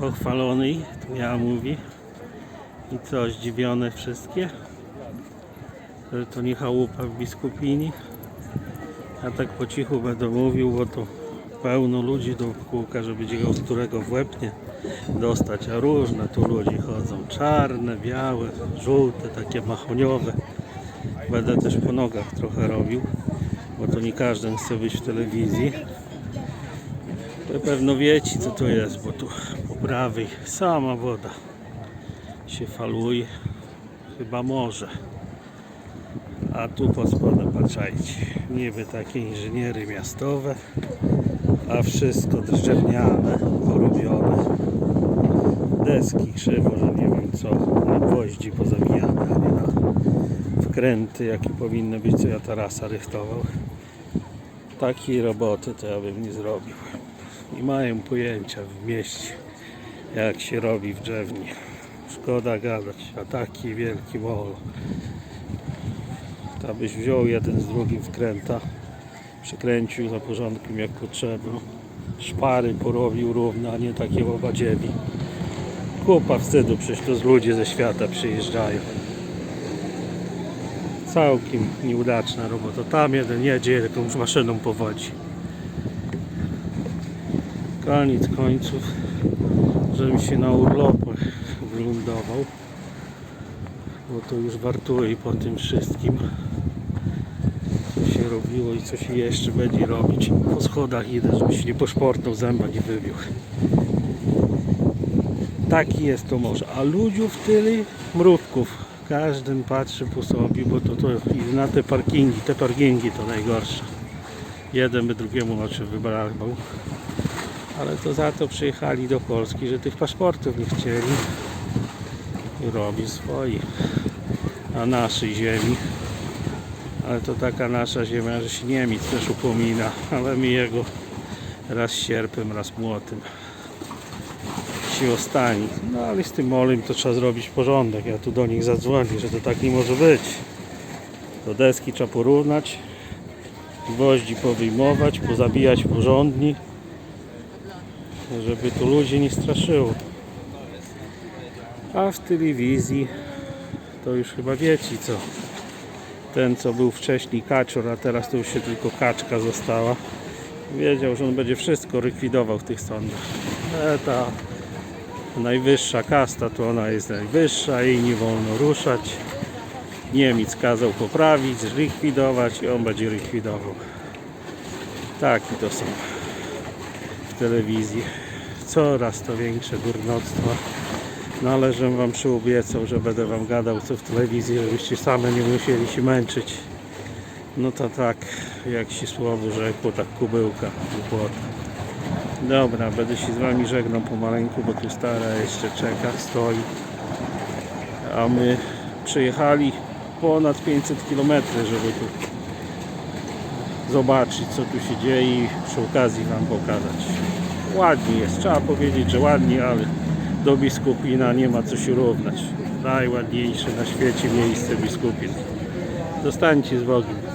pochwalony, to ja mówi. I co, zdziwione wszystkie? Że to nie chałupa w biskupini. Ja tak po cichu będę mówił, bo to pełno ludzi do kółka, żeby od którego w dostać. A różne tu ludzi chodzą. Czarne, białe, żółte, takie mahoniowe. Będę też po nogach trochę robił, bo to nie każdy chce być w telewizji. Na pewno wiecie co to jest, bo tu prawej sama woda się faluje. Chyba morze. A tu pod spodem patrzajcie. Niby takie inżyniery miastowe, a wszystko drewniane, porobione. Deski krzywo, że nie wiem co, na gwoździ pozabijane, a nie na wkręty, jakie powinny być, co ja tarasa rychtował. Takiej roboty to ja bym nie zrobił. Nie mają pojęcia w mieście, jak się robi w drzewni. Szkoda gadać, a taki wielki molo. To byś wziął jeden z drugim wkręta, przykręcił za porządkiem jak potrzeba. Szpary porobił równo, a nie takie łobadziewi. Kupa wstydu, przecież to z ludzie ze świata przyjeżdżają. Całkiem nieudaczna robota. Tam jeden jedzie jakąś maszyną powodzi. Koniec końców, żebym się na urlopach wylądował. Bo to już wartuje po tym wszystkim. Co się robiło i co się jeszcze będzie robić. Po schodach idę, żeby się nie poszportnął, zęba nie wybił. Taki jest to morze. A ludziów tyle mrówków. Każdy patrzy po sobie, bo to, to i na te parkingi, te parkingi to najgorsze. Jeden by drugiemu oczy wybrał. Ale to za to przyjechali do Polski, że tych paszportów nie chcieli. I robi swoje. Na naszej ziemi. Ale to taka nasza ziemia, że się Niemiec też upomina. Ale mi jego raz sierpem, raz młotem się ostani. No ale z tym molem to trzeba zrobić porządek. Ja tu do nich zadzwonię, że to tak nie może być. Do deski trzeba porównać, gwoździ powyjmować, pozabijać porządnie, żeby tu ludzi nie straszyło. A w telewizji to już chyba wiecie co. Ten co był wcześniej kaczor, a teraz to już się tylko kaczka została. Wiedział, że on będzie wszystko likwidował w tych sądach. E, ta najwyższa kasta to ona jest najwyższa i nie wolno ruszać. Niemiec kazał poprawić, zlikwidować i on będzie likwidował. Taki to są telewizji. Coraz to większe górnoctwa. No ale żebym wam przyobiecał, że będę wam gadał co w telewizji, żebyście same nie musieli się męczyć. No to tak, jak się słowo rzekło, tak kubełka głupota. Dobra, będę się z wami żegnał pomaleńku, bo tu stara jeszcze czeka, stoi. A my przyjechali ponad 500 km, żeby tu zobaczyć co tu się dzieje i przy okazji wam pokazać. Ładnie jest, trzeba powiedzieć, że ładnie, ale do Biskupina nie ma co się równać. Najładniejsze na świecie miejsce Biskupin. Zostańcie z Bogiem.